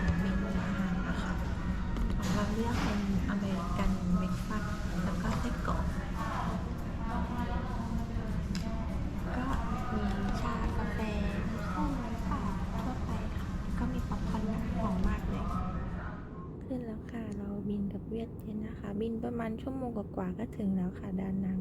สั่งเมนูอาหารนะคะของเราเลือกเป็นอเมริกันเบรคฟาสต์แล้วก็ไส้กรอกก็มีชากาแฟส้มน้ำเปล่าทั่วไปค่ะ ก็มีป๊อปคอร์นหอมมากเลย ขึ้นแล้วค่ะ เราบินกับเวียดเจ็ตนะคะ บินประมาณชั่วโมงกว่าๆก็ถึงแล้วค่ะดานัง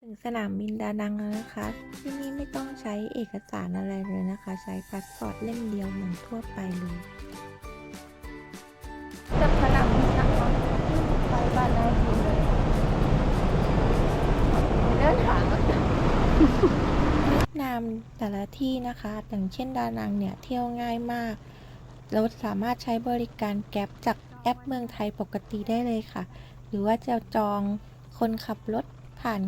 ถึง สนามบินดานังแล้วนะคะ ที่นี่ไม่ต้องใช้เอกสารอะไรเลยนะคะ ใช้พาสปอร์ตเล่มเดียวเหมือนทั่วไปเลยจากสนามบินนะคะไปบ้านนายทีเลยเดินทางเวียดนามแต่ละที่นะคะอย่างเช่นดานังเนี่ยเที่ยวง่ายมาก เราสามารถใช้บริการแก๊ปจากแอปเมืองไทยปกติได้เลยค่ะ หรือว่าจะจองคนขับรถผ่าน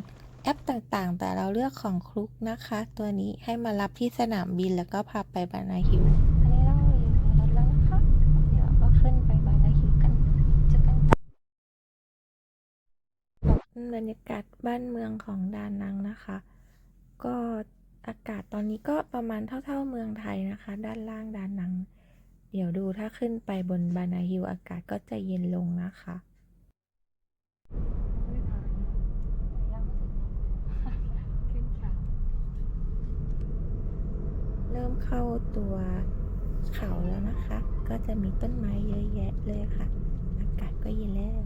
แอปต่างๆ แต่เราเลือกของคลุกนะคะ ตัวนี้ให้มารับที่สนามบินแล้วก็พาไปบานาฮิวอันนี้เราอยู่ในรถแล้วนะคะ เดี๋ยวก็ขึ้นไปบานาฮิวกันเจอกันบรรยากาศบ้านเมืองของดานังนะคะ ก็อากาศตอนนี้ก็ประมาณเท่า ๆ เมืองไทยนะคะ ด้านล่างดานัง เดี๋ยวดูถ้าขึ้นไปบนบานาฮิลอากาศก็จะเย็นลงนะคะ เริ่มเข้าตัวเขาแล้วนะคะ ก็จะมีต้นไม้เยอะแยะเลยค่ะ อากาศก็เย็นแล้ว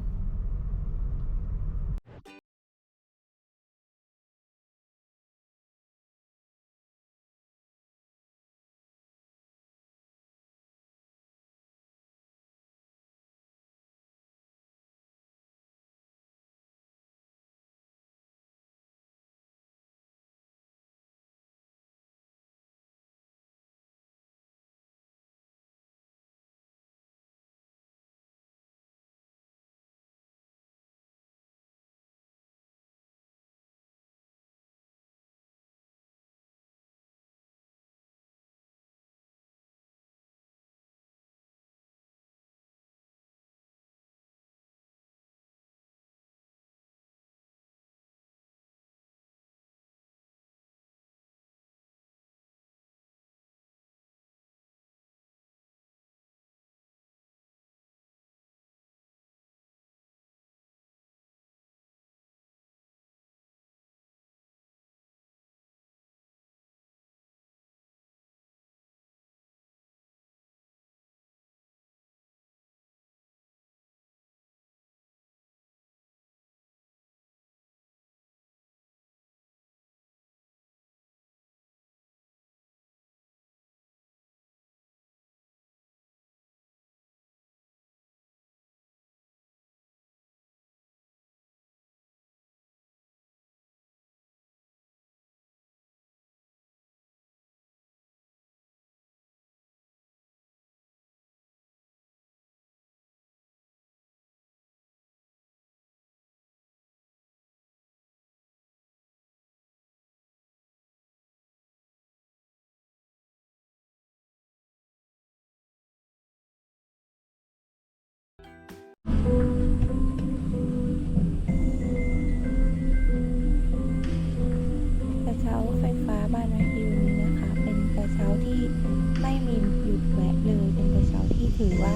ถือว่า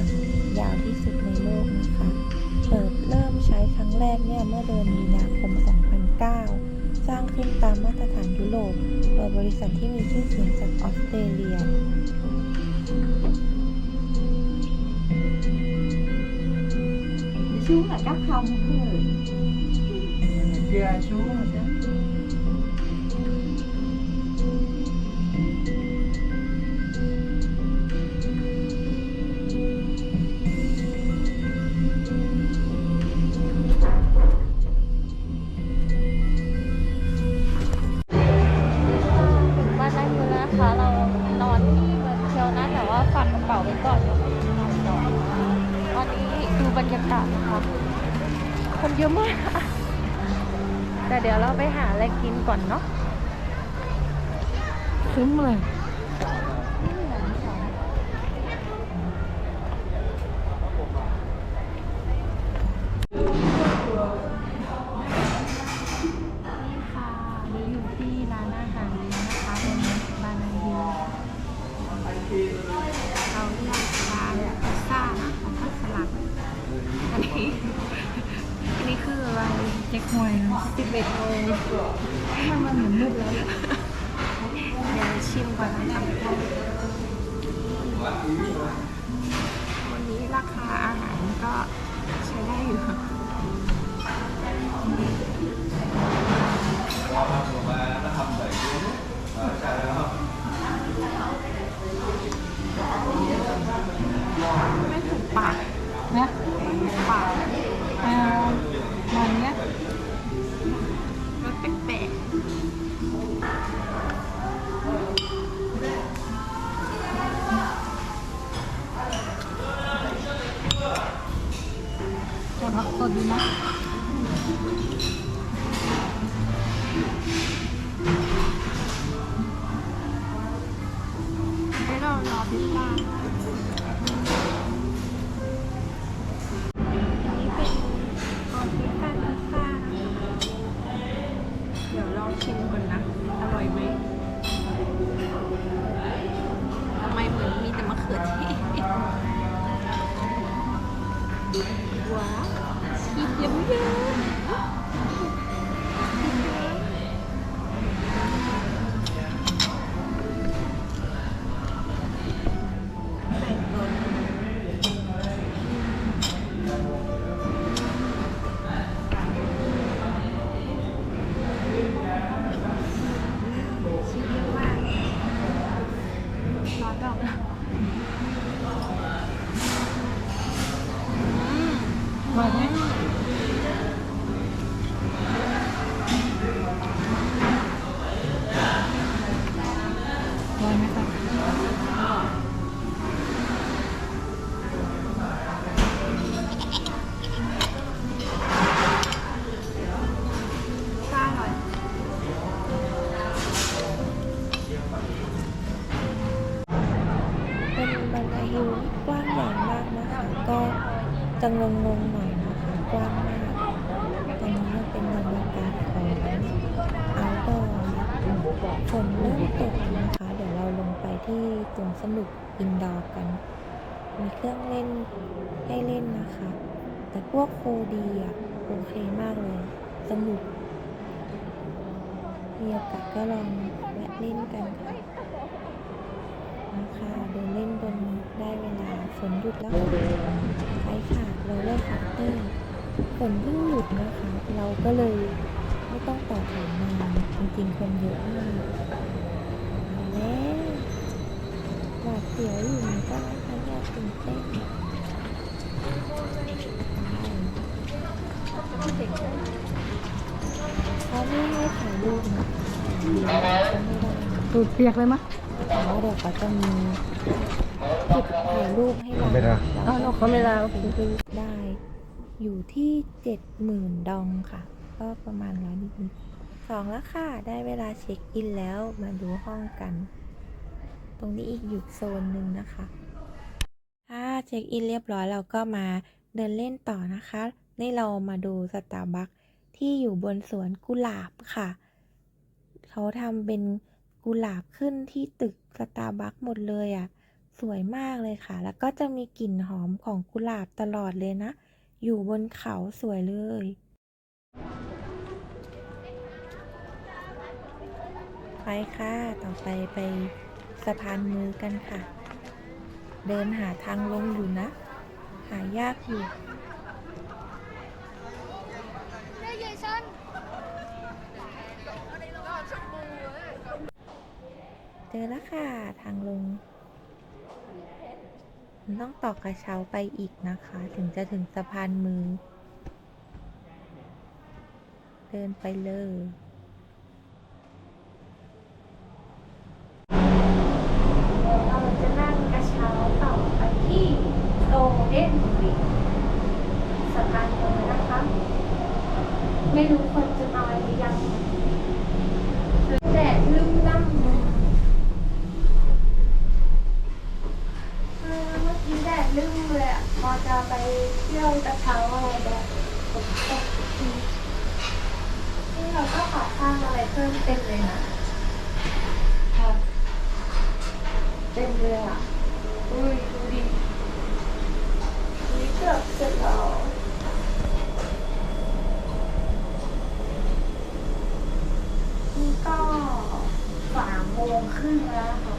ยาวที่สุดในโลกนะคะเปิดเริ่มใช้ครั้งแรกเนี่ยเมื่อเดือนมีนาคม 2009 สร้างขึ้นตามมาตรฐานยุโรปโดยบริษัทที่มีชื่อเสียงจากออสเตรเลีย xuống là cắt không thôi giờ xuống rồi chứ ถึ ไปหาอะไรกินก่อนเนาะ xuống rồi ห่ ก็ใช้ ใวนสนุกอินดอร์กัน มีเครื่องเล่นให้เล่นนะคะ แต่พวกโคดีอะโอเคมากเลย สนุก มีโอกาสก็ลองแวะเล่นกันค่ะนะคะเดินเล่นบนได้เวลาฝนหยุดแล้วค่ะไปค่ะเราเล่นคัตเตอร์ฝนเพิ่งหยุดนะคะ เราก็เลยไม่ต้องต่อแถวนานจริงๆคนเยอะมากแล้ว ดเสียวอยู่เหมือนกันนะคะอยากตื่นเต้นไปเขาไม่ให้ถ่ายรูปนะก็ไม่ได้ตูดเปียกเลยมะแต่ว่าเดี๋ยวเขาจะมีจุดถ่ายรูปให้เราไม่ได้อ้าวเราเขาไม่ลาโอเคถ่ายรูปได้ อยู่ที่เจ็ดหมื่นดองค่ะ ก็ประมาณร้อยนิดๆสองแล้วค่ะ ได้เวลาเช็คอินแล้วมาดูห้องกัน ตรงนี้อีกอยู่โซนหนึ่งนะคะ ถ้าเช็คอินเรียบร้อยเราก็มาเดินเล่นต่อนะคะ นี่เรามาดูสตาร์บัคที่อยู่บนสวนกุหลาบค่ะ เขาทำเป็นกุหลาบขึ้นที่ตึกสตาร์บัคหมดเลยอะ่ะ สวยมากเลยค่ะ แล้วก็จะมีกลิ่นหอมของกุหลาบตลอดเลยนะ อยู่บนเขาสวยเลยไปค่ะ ต่อไปไป สะพานมือกันค่ะ เดินหาทางลงอยู่นะ หายากอยู่เจอแล้วค่ะทางลงมันต้องต่อกระเช้าไปอีกนะคะ ถึงจะถึงสะพานมือ เดินไปเลย 那。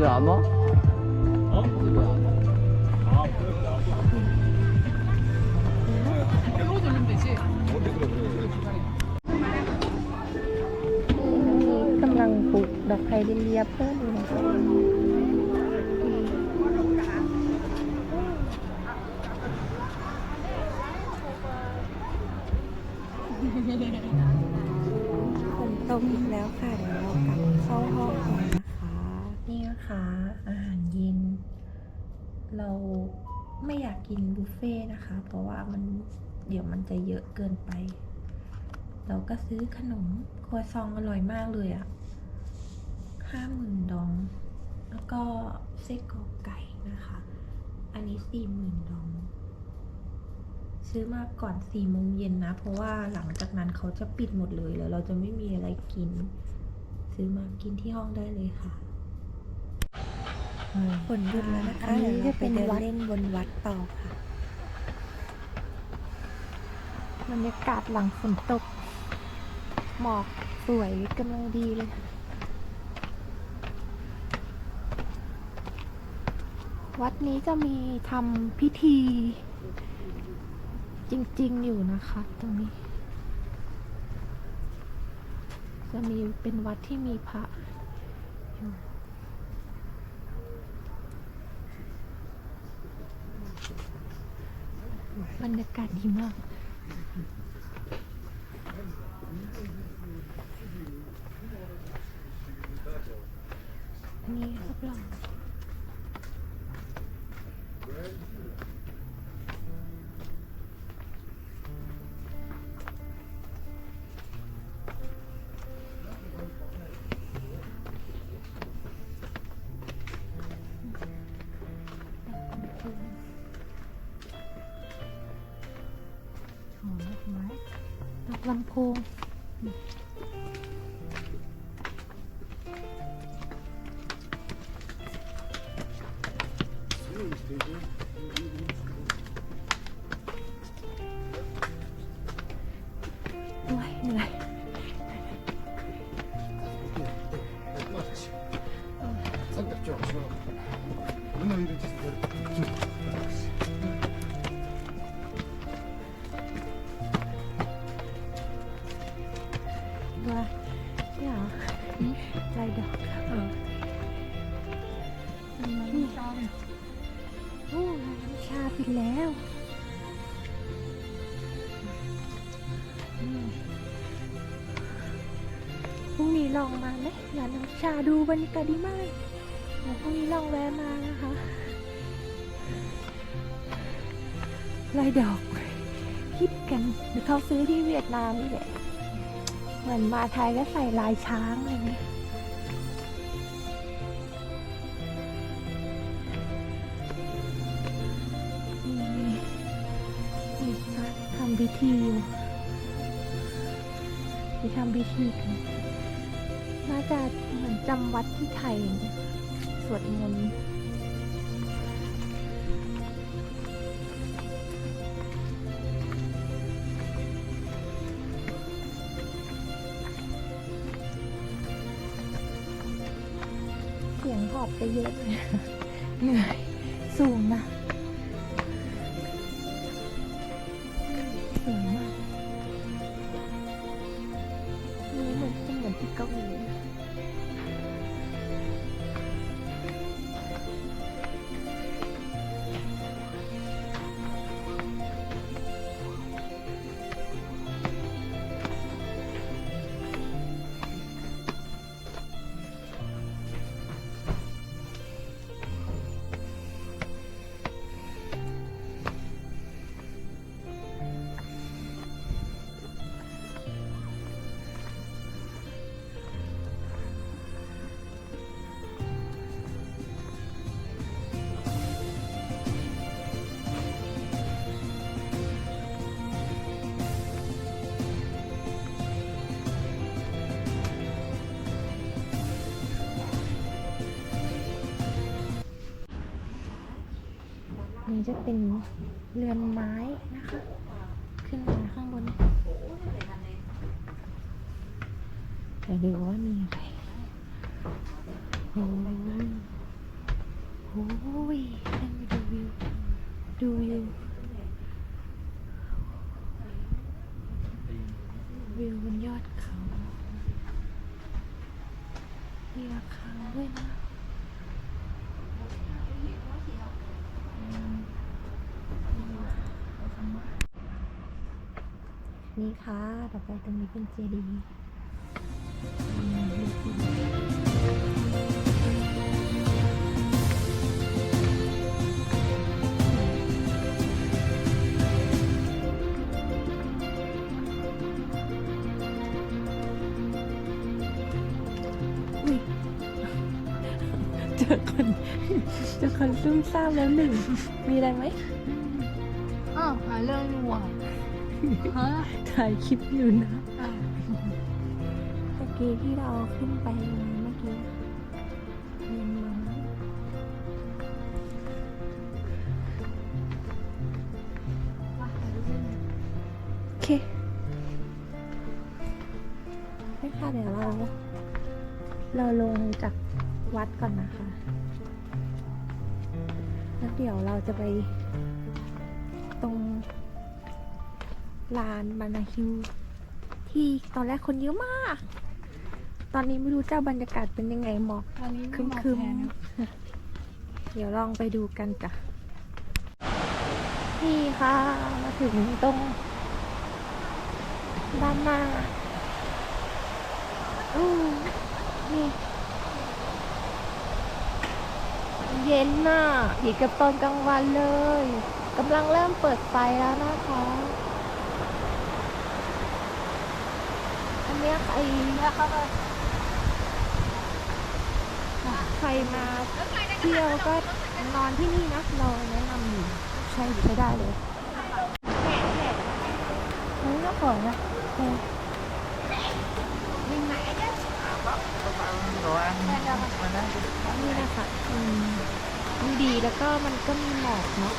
화질 왜안 와? 어? 화질 왜안 와? นี่กำลังปลูกดอกไฮเดรเลียเพิ่มอยู่นะคะฝนตกอีกแล้วค่ะ เดี๋ยวเรากลับเข้าห้อง อาหารเย็น เราไม่อยากกินบุฟเฟ่ต์นะคะ เพราะว่ามันเดี๋ยวมันจะเยอะเกินไป เราก็ซื้อขนมครัวซองอร่อยมากเลยอะห้าหมื่นดอง แล้วก็ไส้กรอกไก่นะคะ อันนี้สี่หมื่นดอง ซื้อมาก่อนสี่โมงเย็นนะ เพราะว่าหลังจากนั้นเขาจะปิดหมดเลยแล้วเราจะไม่มีอะไรกิน ซื้อมากินที่ห้องได้เลยค่ะ ฝนหยุดแล้วนะคะอันนี้เดี๋ยวเราจะไปเป็นเดินวัดเล่นบนวัดต่อค่ะ บรรยากาศหลังฝนตก หมอกสวยกำลังดีเลยวัดนี้จะมีทำพิธี จริงๆอยู่นะคะ ตรงนี้ จะมีเป็นวัดที่มีพระอยู่ บรรยากาศดีมากอันนี้รับรอง ลำโพง เดี๋ยวใจดอกนี่โอ้ชาปิดแล้วมพรุ่งนี้ลองมาไหมร้านน้ำชาดูบรรยากาศดีมากเลยพรุ่งนี้ลองแวะมานะคะลายดอกคิดกันเดี๋ยวเขาซื้อที่เวียดนามนี่แหละ เหมือนมาไทยก็ใส่ลายช้างอะไรเงี้ยทำพิธีอยู่ที่ทำพิธีกันน่าจะเหมือนจำวัดที่ไทย สวดมนต์ อบจะเยอะเลยเหนื่อยสูงนะ นี้จะเป็นเรือนไม้นะคะ ขึ้นมาข้างบนเดี๋ยวดูว่ามีอะไรโอ้ยโอ้ยขึ้นไปดูวิว ดูวิว วิวบนยอดเขา มีระฆังด้วยนะ นี่ค่ะ ต่อไปตรงนี้เป็นเจดีย์อุ๊ยเจอคนเจอคนซุ่มซ่ามแล้วหนึ่ง มีอะไรไหม อ้าวหาเรื่องอยู่อะ ฮะถ่ายคลิปอยู่นะอ้าวเมื่อกี้ที่เราขึ้นไปเมื่อกี้เรียนมาว่าหาเรื่องโอเคไม่ค่ะเดี๋ยวเรา เราลงจากวัดก่อนนะคะ แล้วเดี๋ยวเราจะไปตรง ลานบานาฮิวที่ตอนแรกคนเยอะมาก ตอนนี้ไม่รู้เจ้าบรรยากาศเป็นยังไงหมอกตอนนี้ครึมหมอกคึมแพงเดี๋ยวลองไปดูกันจ้ะนี่ค่ะ มาถึงตรงด้านหน้าอืมนี่ เย็นน่ะผิดกับตอนกลางวันเลยกำลังเริ่มเปิดไฟแล้วนะคะ อัน เนี้ยใครแล้วเขาก็ใครมาเที่ยวก็นอนที่นี่นะเราแนะนำอยู่ใช้ใช้ได้เลยนี่ก็ของนะเออนี่นะคะอืมดีแล้วก็มันก็มีหมอกเนาะ